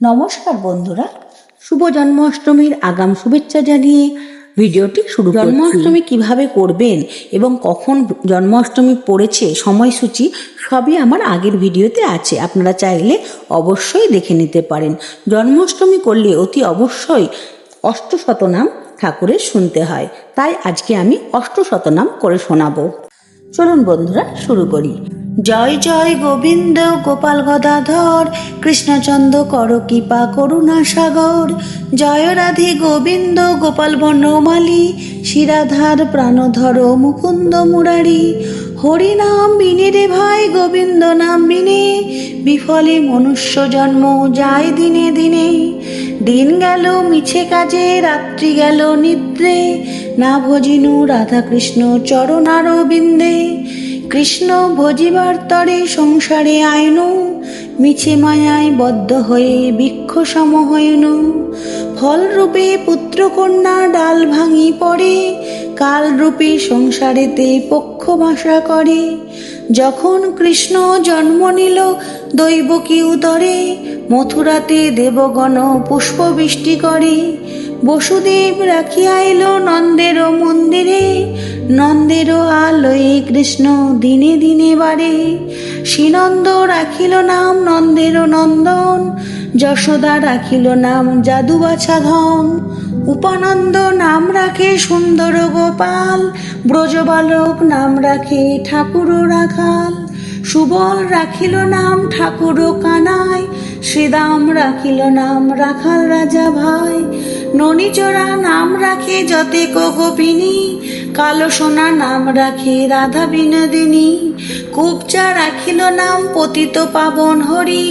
নমস্কার বন্ধুরা, শুভ জন্মাষ্টমীর আগাম শুভেচ্ছা জানিয়ে ভিডিওটি শুরু জন্মাষ্টমী কীভাবে করবেন এবং কখন জন্মাষ্টমী পড়েছে সময়সূচি সবই আমার আগের ভিডিওতে আছে। আপনারা চাইলে অবশ্যই দেখে নিতে পারেন। জন্মাষ্টমী করলে অতি অবশ্যই অষ্টশতনাম ঠাকুরের শুনতে হয়। তাই আজকে আমি অষ্টশতনাম করে শোনাবো। চলুন বন্ধুরা, শুরু করি। জয় জয় গোবিন্দ, গোপাল গদাধর, কৃষ্ণচন্দ্র কর কৃপা, করুণা সাগর। জয় রাধে গোবিন্দ, গোপাল বনমালী, শিরাধার প্রাণধর মুকুন্দ মুরারি। হরি নাম বিনে রে ভাই, গোবিন্দ নাম বিনে। বিফলে মনুষ্য জন্ম যায় দিনে দিনে। দিন গেল, মিছে কাজে, রাত্রি গেল নিদ্রে। না ভজিনু রাধা কৃষ্ণ চরণারবিন্দে কৃষ্ণ ভজিবার তরে সংসারে আইনু মিছে মায়ায় বদ্ধ হয়ে বৃক্ষ সম হইনু ফলরূপে পুত্রকন্যা ডাল ভাঙি পড়ে, কালরূপে সংসারেতে পক্ষ ভাষা করে। যখন কৃষ্ণ জন্ম নিল, দৈবকী উদরে, মথুরাতে দেবগণ পুষ্প বৃষ্টি করে। বসুদেব রাখিয়া এলো নন্দের মন্দিরে নন্দের আলোয়ে কৃষ্ণ দিনে দিনে বাড়ে। শ্রীনন্দ রাখিল নাম নন্দের নন্দন। যশোদা রাখিল নাম জাদু বাছা ধন। উপানন্দ নাম রাখে সুন্দর গোপাল। ব্রজবালক নাম রাখে ঠাকুর রাখাল। সুবল রাখিল নাম ঠাকুর কানাই। শ্রীদাম রাখিল নাম রাখাল রাজা ভাই। ননিচরা নাম রাখে যতে গোপিনী কালো সোনা নাম রাখে রাধা বিনোদিনী। কুবচা রাখিল নাম পতিত পাবন হরি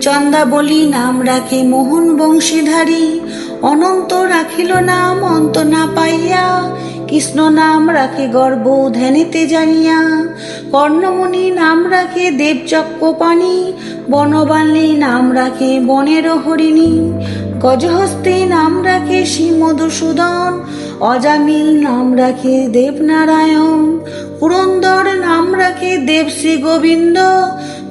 চন্দাবলী নাম রাখে মোহন বংশীধারী। অনন্ত রাখিল নাম অন্ত না পাইয়া, কৃষ্ণ নাম রাখে গর্ব ধ্যানেতে জানিয়া। কর্ণমণি নাম রাখে দেবচক্রপাণি বনবালী নাম রাখে বনের হরিণী। গজহস্তে নাম রাখে শ্রী মধুসূদন অজামিল নাম রাখে দেবনারায়ণ, পুরন্দর নাম রাখে দেব শ্রী গোবিন্দ,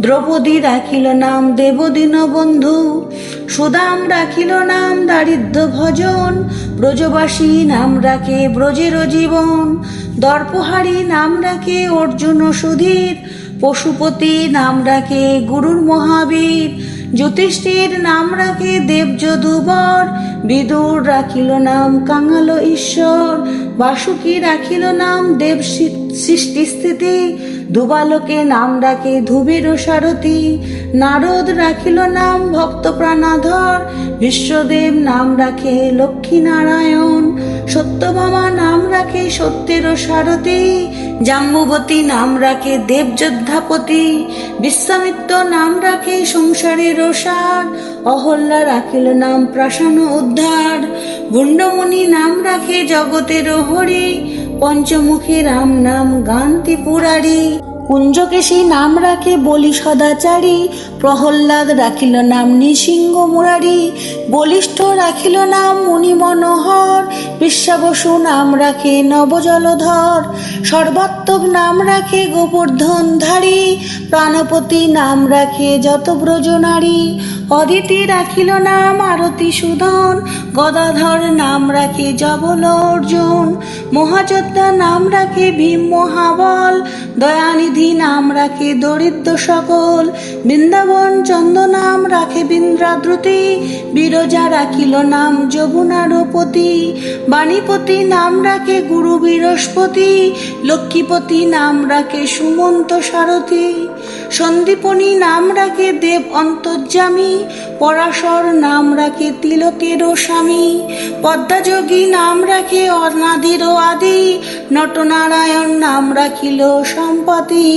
দ্রৌপদী রাখিল নাম দেবদীন বন্ধু সুদাম রাখিল নাম দারিদ্র ভজন, ব্রজবাসী নাম রাখে ব্রজের জীবন, দর্পহারী নাম রাখে অর্জুন সুধীর, পশুপতি নাম রাখে গুরুর মহাবীর জ্যোতিষ্ঠির নাম রাখে দেবযদুবর। বিদুর রাখিল নাম কাঙাল ঈশ্বর। বাসুকি রাখিল নাম দেব সৃষ্টি স্থিতি। দুবালকে নাম রাখে ধুবের সারথী। নারদ রাখিল নাম ভক্ত প্রাণাধর। বিশ্বদেব নাম রাখে লক্ষ্মী নারায়ণ। সত্যভামা নাম রাখে সত্যের সারথী, জাম্বুবতী নাম রাখে দেবযোদ্ধাপতি, বিশ্বামিত্র নাম রাখে সংসারের সার অহল্যা রাখিল নাম প্রাসান উদ্ধার, গুণ্ডমণি নাম রাখে জগতের হরি, পঞ্চমুখী রাম নাম গান্তি পুরারি, কুঞ্জকেশী নাম রাখে বলি সদাচারী প্রহ্লাদ রাখিল নাম নৃসিংহ মুরারি, বলিষ্ঠ রাখিল নাম মুনি মনোহর, বিশ্বাবসু নাম রাখে নবজলধর, সর্বাত্মক নাম রাখে গোবর্ধন ধারী প্রাণপতি নাম রাখে যত ব্রজ নারী অদিতি রাখিল নাম আরতি সুধন, গদাধর নাম রাখে জবল অর্জুন মহাযোদ্ধা নাম রাখে ভীম মহাবল, দয়ানিধি নাম রাখে দরিদ্র সকল, বৃন্দাবন চন্দ নাম রাখে বিন্দ্রাদ্রুতি, বিরজা রাখিল নাম যমুনারপতি বাণীপতি নাম রাখে গুরু বৃহস্পতি, লক্ষ্মীপতি নাম রাখে সুমন্ত সারথী, সন্দীপনী নাম রাখে দেব অন্তর্যামী পরাশর নাম রাখে তিলকের ও স্বামী, পদ্মাযোগী নাম রাখে অনাদির আদি, নটনারায়ণ নাম রাখিল সম্পতি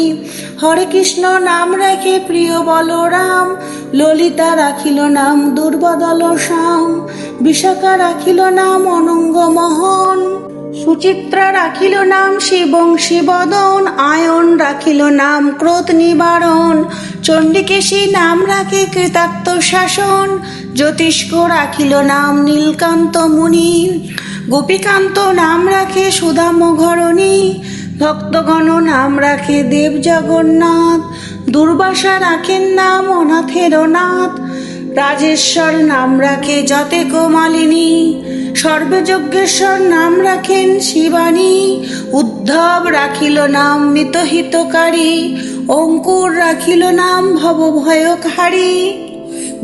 হরে কৃষ্ণ নাম রাখে প্রিয় বলরাম, ললিতা রাখিল নাম দুর্বদল শ্যাম, বিশাখা রাখিল নাম অনঙ্গ মোহন সুচিত্রা রাখিল নাম শিবংশী বদন আয়ন রাখিল নাম ক্রোধ নিবারণ। চণ্ডিকেশী নাম রাখে কৃতার্থ শাসন। জ্যোতিষ্ক রাখিল নাম নীলকান্ত মুনি। গোপীকান্ত নাম রাখে সুধাম ঘরণী। ভক্তগণ নাম রাখে দেব জগন্নাথ। দুর্বাসা রাখেন নাম অনাথের নাথ রাজেশ্বর নাম রাখে যতে কোমালিনী সর্বযজ্ঞেশ্বর নাম রাখেন শিবানী। উদ্ধব রাখিল নাম মিতহিতকারী। অঙ্কুর রাখিল নাম ভবভয়ক ভয়কারী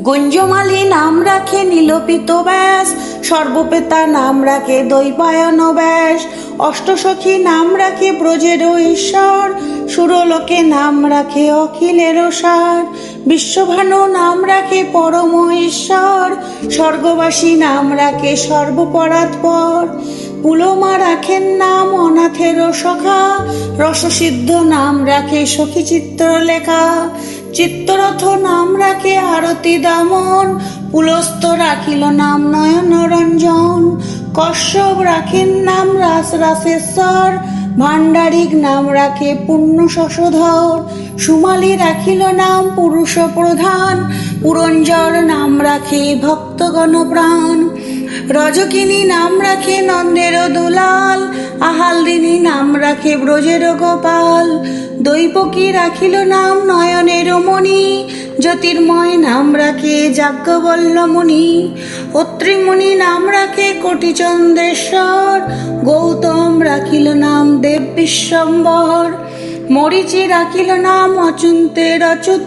গুঞ্জমালী নাম রাখে নীলপিত ব্যাস, সর্বপেতা নাম রাখে দৈপায়ন ব্যাস। অষ্টসখী নাম রাখে ব্রজের ঈশ্বর, সুরলোকে নাম রাখে অখিলের সার। বিশ্বভানু নাম রাখে পরম ঈশ্বর, স্বর্গবাসী নাম রাখে সর্বপরাৎপর পুলমা রাখেন নাম অনাথের সখা, রসসিদ্ধ নাম রাখে সখী চিত্রলেখা চিত্তরথ নাম রাখে আরতি দামন। পুলস্ত রাখিল নাম নয়ন রঞ্জন। কশ্যপ রাখেন নাম রাস রাসেশ্বর। ভাণ্ডারিক নাম রাখে পুণ্য শশধর। সুমালি রাখিল নাম পুরুষ প্রধান। পুরঞ্জর নাম রাখে ভক্তগণ প্রাণ। রজকিনী নাম রাখে নন্দের দুলাল। আহালদিনী নাম রাখে ব্রজের গোপাল। দৈপকী রাখিল নাম নয়নের মণি? জ্যোতির্ময় নাম রাখে যাজ্ঞবল্লমণি। অত্রিমণি নাম রাখে কোটিচন্দ্রেশ্বর। গৌতম রাখিল নাম দেব বিশ্বম্বর মরিচি রাখিল নাম অচুন্তের অচ্যুত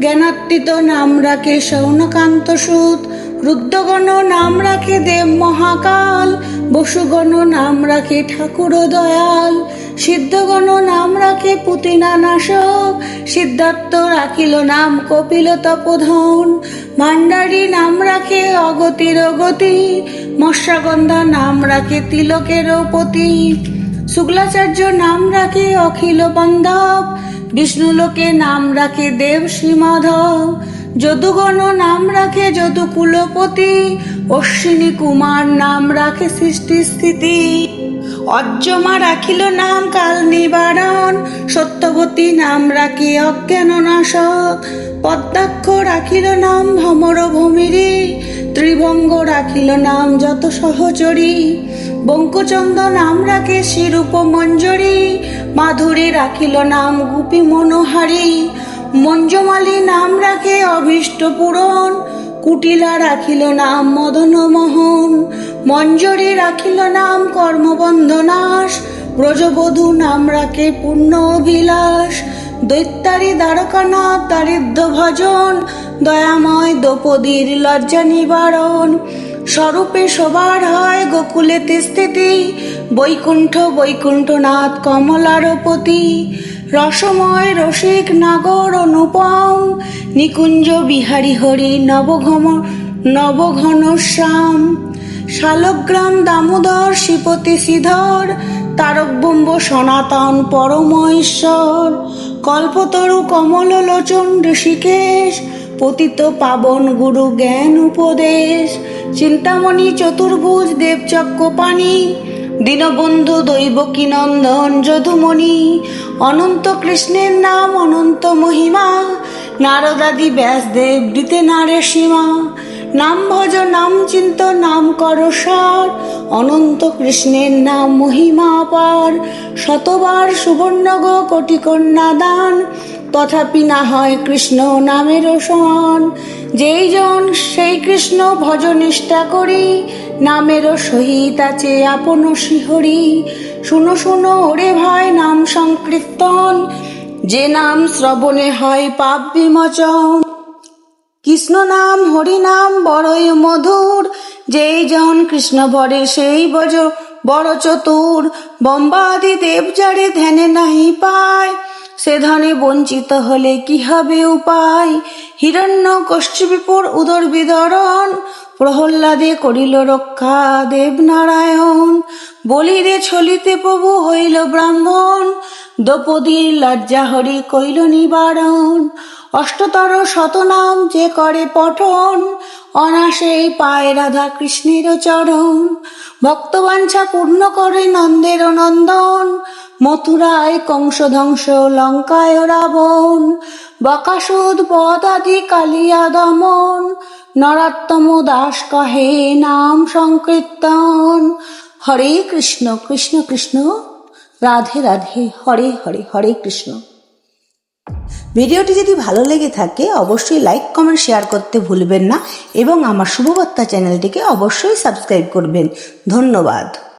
জ্ঞানাত্মিত নাম রাখে সৌনকান্ত সুত। রুদ্রগণ নাম রাখে দেব মহাকাল। বসুগণ নাম রাখে ঠাকুর দয়াল সিদ্ধগণ নাম রাখে পুতিনা নাশক, সিদ্ধার্থ রাখিল নাম কপিল তপোধন, ভাণ্ডারী নাম রাখে অগতির গতি, মৎস্যাগন্ধা নাম রাখে তিলকের পতি, শুক্লাচার্য নাম রাখে অখিল বান্ধব, বিষ্ণুলোকে নাম রাখে দেব শ্রীমাধব, যদুগণ নাম রাখে যদু কুলপতি অশ্বিনী কুমার নাম রাখে সৃষ্টি স্থিতি। অজ্জমা রাখিল নাম কাল নিবারণ। সত্যবতী নাম রাখে অজ্ঞান নাশক পদ্মাক্ষ রাখিল নাম ভমর ভূমিরে ত্রিভঙ্গ রাখিল নাম যত সহচরী। বঙ্কচন্দ নাম রাখে শিরূপ মঞ্জরি। মাধুরী রাখিল নাম গুপী মনোহারী। মঞ্জমালী নাম রাখে অভীষ্ট পূরণ কুটিলা রাখিল নাম মদন মোহন, মঞ্জরি রাখিল নাম কর্মবন্ধ নাশ, ব্রজবধূ নাম রাখে পূর্ণ অভিলাষ। দৈত্যারী দ্বারকানাথ দারিদ্র ভজন, দয়াময় দ্রৌপদীর লজ্জা নিবারণ। স্বরূপে সবার হয় গোকুলেতে স্থিতি, বৈকুণ্ঠ বৈকুণ্ঠনাথ কমলারপতি রসময় রসিক নাগর অনুপম, নিকুঞ্জ বিহারী হরি নবঘম, নবঘন শ্যাম। শালগ্রাম দামোদর, শ্রীপতি শ্রীধর তারকবম্ব সনাতন পরম ঈশ্বর কল্পতরু কমল লোচন ঋষিকেশ, পতিত পাবন গুরু জ্ঞান উপদেশ। চিন্তামণি চতুর্ভুজ, দেবচক্রপাণি, দীনবন্ধু দৈবকী নন্দন, যদুমণি। অনন্ত কৃষ্ণের নাম, অনন্ত মহিমা। নারদাদি ব্যাসদেব দিতে নারে সীমা নাম ভজ, নাম চিন্ত, নাম কর সার। অনন্ত কৃষ্ণের নাম মহিমা পার। শতবার সুবর্ণগ কোটি কন্যা দান। তথাপি না হয় কৃষ্ণ নামের সমান। যেই জন সেই কৃষ্ণ ভজ নিষ্ঠা করি নামের সহিত আছে আপন শিহরি। শুনো শুনো ওরে ভাই, নাম সংকীর্তন। যে নাম শ্রবণে হয় পাপ বিমোচন। কৃষ্ণ নাম, হরি নাম, বড়ই মধুর। যেই জন কৃষ্ণ বরে সেই বজ বড় চতুর। বম্বাদি দেব যারে ধ্যানে নাহি পায়। সে ধনে বঞ্চিত হলে কি হবে উপায়? হিরণ্য কশ্চিবিপুর উদর বিদরণ, প্রহ্লাদে করিল রক্ষা দেবনারায়ণ। বলিরে ছলিতে প্রভু হইল ব্রাহ্মণ দ্রৌপদীর লজ্জা হরি কইল নিবারণ। অষ্টতর শতনাম যে করে পঠন অনাসেই পায় রাধা কৃষ্ণের চরণ। ভক্তবাঞ্ছা পূর্ণ করে নন্দের নন্দন মথুরায় কংস ধ্বংস লঙ্কায় রাবণ, বকাসুদ পদাদি কালিয়া দমন, নরাত্তম দাস কহে নাম সংকীর্তন। হরে কৃষ্ণ কৃষ্ণ কৃষ্ণ, রাধে রাধে, হরে হরে হরে কৃষ্ণ। ভিডিওটি যদি ভালো লেগে থাকে, অবশ্যই লাইক, কমেন্ট, শেয়ার করতে ভুলবেন না এবং আমার শুভবার্তা চ্যানেলটিকে অবশ্যই সাবস্ক্রাইব করবেন। ধন্যবাদ।